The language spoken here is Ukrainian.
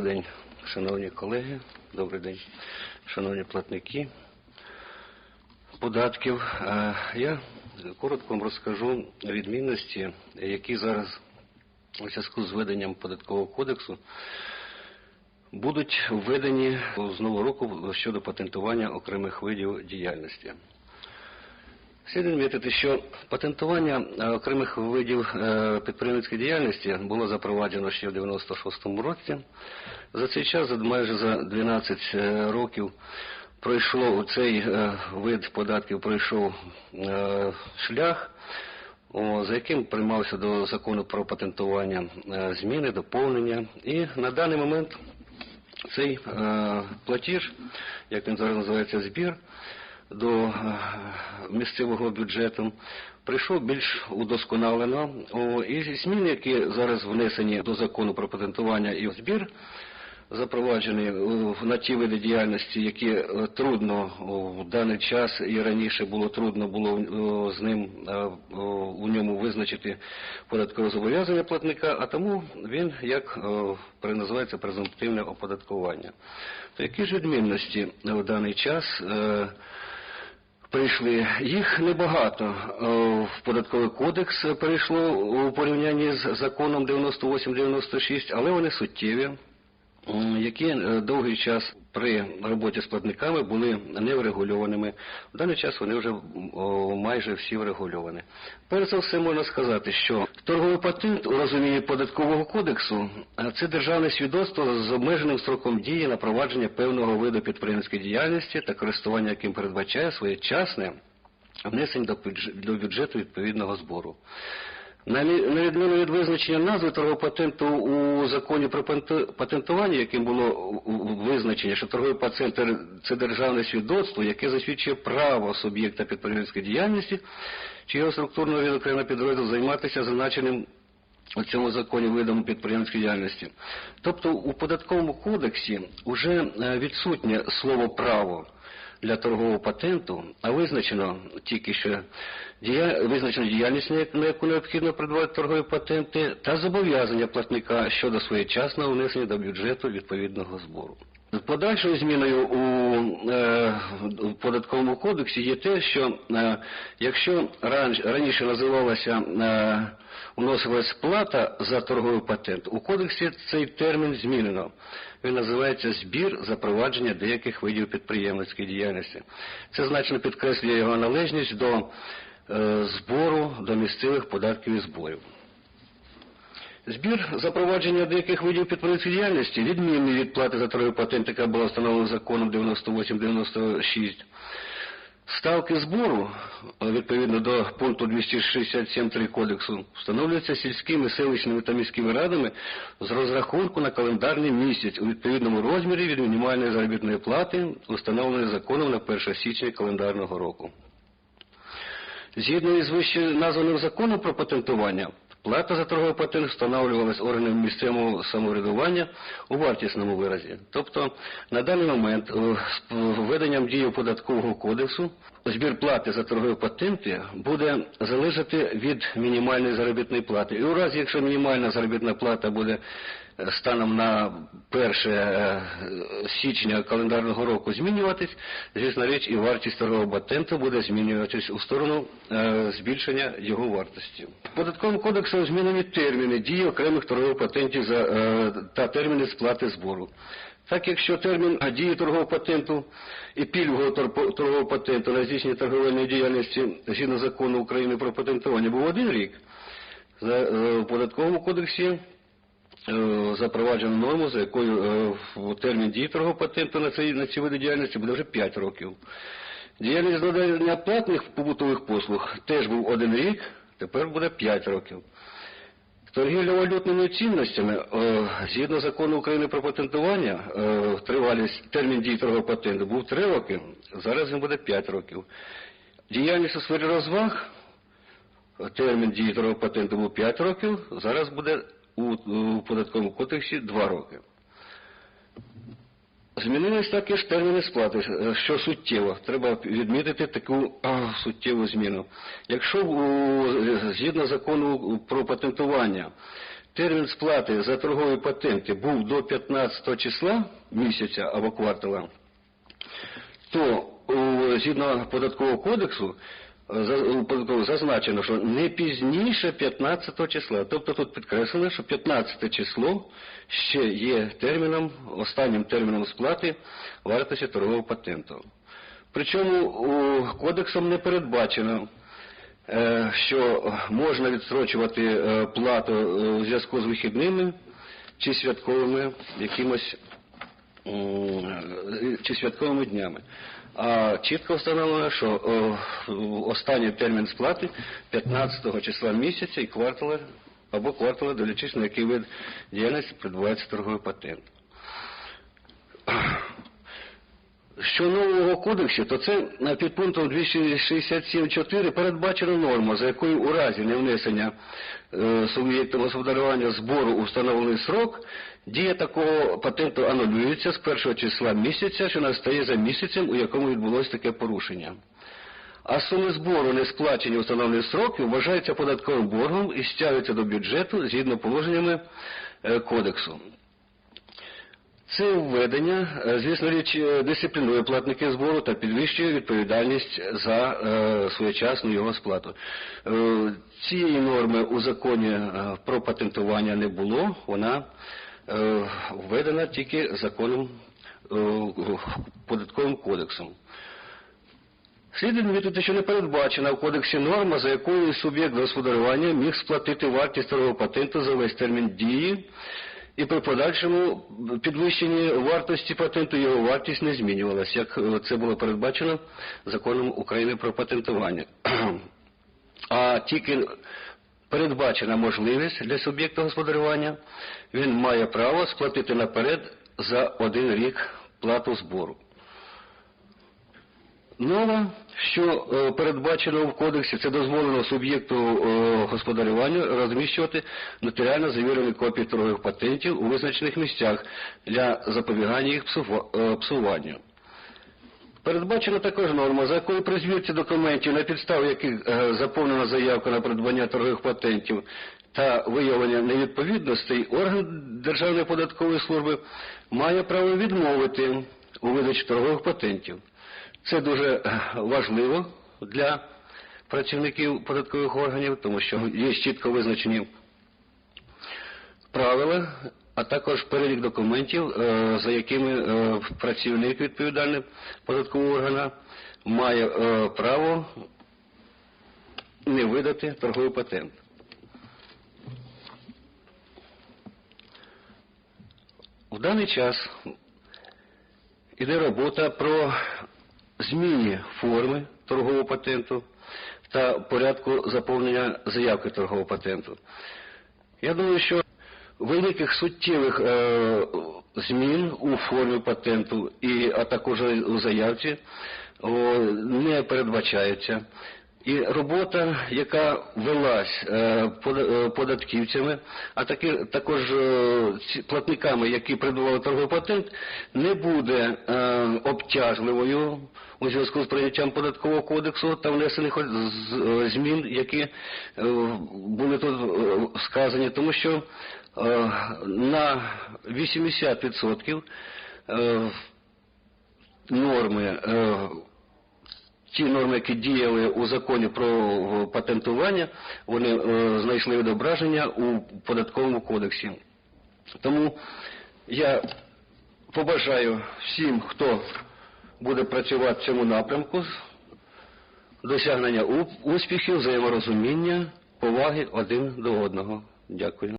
Добрий день, шановні колеги, добрий день, шановні платники податків. Я коротко вам розкажу відмінності, які зараз у зв'язку з введенням податкового кодексу будуть введені з нового року щодо патентування окремих видів діяльності. Слід відмітити, що патентування е, окремих видів е, підприємницької діяльності було запроваджено ще в 96-му році. За цей час, майже за 12 е, років, пройшло цей вид податків пройшов шлях, за яким приймався до закону про патентування зміни, доповнення. І на даний момент цей платіж, як він зараз називається, збір до е, місцевого бюджету, прийшов більш удосконалено. О, і зміни, які зараз внесені до закону про патентування і збір, запроваджені е, на ті види діяльності, які е, трудно в даний час і раніше було трудно було з ним у ньому визначити податкове зобов'язання платника, а тому він як о, при- називається презумптивне оподаткування. То які ж відмінності в даний час? Прийшли їх небагато. Е, В податковий кодекс перейшло у порівнянні з законом 98-96, але вони суттєві, які е, довгий час при роботі з платниками були не врегульованими. В даний час вони вже майже всі врегульовані. Перш за все можна сказати, що торговий патент у розумінні податкового кодексу е, це державне свідоцтво з обмеженим строком дії на провадження певного виду підприємницької діяльності та користування яким передбачає своєчасне внесення до бюджету відповідного збору. На мі- відміну від визначення назви торгового патенту у законі про патен- патентування, яким було визначення, що торговий патент – це державне свідоцтво, яке засвідчує право суб'єкта підприємницької діяльності, чи його структурного від підрозділу займатися зазначеним у цьому законі видом підприємницької діяльності. Тобто у податковому кодексі вже е, відсутнє слово право для торгового патенту, а визначено тільки що дія... визначено діяльність, на яку необхідно придбати торгові патенти, та зобов'язання платника щодо своєчасного внесення до бюджету відповідного збору. Подальшою зміною у е, податковому кодексі є те, що е, якщо ран- раніше називалася е, вносилась плата за торговий патент, у кодексі цей термін змінено. Він називається збір запровадження деяких видів підприємницької діяльності. Це значно підкреслює його належність до е, збору до місцевих податків і зборів. Збір запровадження деяких видів підприємницької діяльності відмінний від плати за торговий патент, яка була встановлена законом 98-96. Ставки збору, е, відповідно до пункту 267.3 кодексу, встановлюються сільськими, селищними та міськими радами з розрахунку на календарний місяць у відповідному розмірі від мінімальної заробітної плати, установленої законом на 1 січня календарного року. Згідно із вище названим законом про патентування, плата за торговий патент встановлювалась органами місцевого самоврядування у вартісному виразі. Тобто на даний момент е, з введенням дії податкового кодексу збір плати за торгові патенти буде залежати від мінімальної заробітної плати. І у разі, якщо мінімальна заробітна плата буде станом на 1 е, січня календарного року змінюватись, звісно річ, і вартість торгового патенту буде змінюватись у сторону е, збільшення його вартості. Податковим кодексом змінені терміни дії окремих торгових патентів е, та терміни сплати збору. Так, якщо термін дії торгового патенту і пільгового торгового патенту на здійснення торговельної діяльності згідно закону України про патентування був один рік, в податковому кодексі запроваджено норму, за якою е, в термін дії торгового патенту на ці, на ці види діяльності буде вже 5 років. Діяльність надання платних побутових послуг теж був один рік, тепер буде 5 років. Торгівля валютними цінностями, е, згідно закону України про патентування, е, тривалість, термін дії торгового патенту був 3 роки, зараз він буде 5 років. Діяльність у сфері розваг, е, термін дії торгового патенту був 5 років, зараз буде у, податковому кодексі 2 роки. Змінились також терміни сплати, е, що суттєво. Треба відмітити таку а, суттєву зміну. Якщо у, згідно закону про патентування термін сплати за торгові патенти був до 15 числа місяця або квартала, то у, згідно податкового кодексу податковому зазначено, що не пізніше 15 числа. Тобто тут підкреслено, що 15 число ще є терміном, останнім терміном сплати вартості торгового патенту. Причому у кодексом не передбачено, е, що можна відстрочувати е, плату е, у зв'язку з вихідними чи святковими якимось чи святковими днями. А чітко встановлено, що о, останній термін сплати 15 числа місяця і квартала або квартала, дивлячись на який вид діяльності придбувається торговий патент. Що нового кодексу, то це на підпунктом 267.4 передбачена норма, за якою у разі невнесення е, суб'єктом господарювання збору у встановлений срок, дія такого патенту анулюється з першого числа місяця, що настає за місяцем, у якому відбулося таке порушення. А суми збору, не сплачені у встановлений срок, вважаються податковим боргом і стягуються до бюджету згідно положеннями е, кодексу. Це введення, е, звісно річ, е, дисциплінує платники збору та підвищує відповідальність за е, своєчасну його сплату. Цієї норми у законі про патентування не було, вона введена тільки законом податковим кодексом. Слід відмітити, що не передбачена в кодексі норма, за якою суб'єкт господарювання міг сплатити вартість торгового патенту за весь термін дії, і при подальшому підвищенні вартості патенту його вартість не змінювалася, як е, це було передбачено законом України про патентування. А тільки передбачена можливість для суб'єкта господарювання, він має право сплатити наперед за один рік плату збору. Нова, що е, передбачено в кодексі, це дозволено суб'єкту е, господарювання розміщувати нотаріально завірені копії торгових патентів у визначених місцях для запобігання їх е, псуванню. Передбачена також норма, за якою при звірці документів, на підставі яких заповнена заявка на придбання торгових патентів та виявлення невідповідностей, орган Державної податкової служби має право відмовити у видачі торгових патентів. Це дуже е, важливо для працівників податкових органів, тому що є чітко визначені правила, а також перелік документів, е, за якими е, працівник відповідальний податкового органа має право не видати торговий патент. В даний час іде робота про зміні форми торгового патенту та порядку заповнення заявки торгового патенту. Я думаю, що великих суттєвих е, змін у формі патенту, і, а також у заявці о, не передбачається. І робота, яка велась е, е, податківцями, а таки, також е, платниками, які придбали торговий патент, не буде обтяжливою у зв'язку з прийняттям податкового кодексу та внесених змін, які були тут сказані, тому що на 80% е, норми ті норми, які діяли у законі про е, патентування, вони е, знайшли відображення у податковому кодексі. Тому я побажаю всім, хто буде працювати в цьому напрямку, досягнення успіхів, взаєморозуміння, поваги один до одного. Дякую.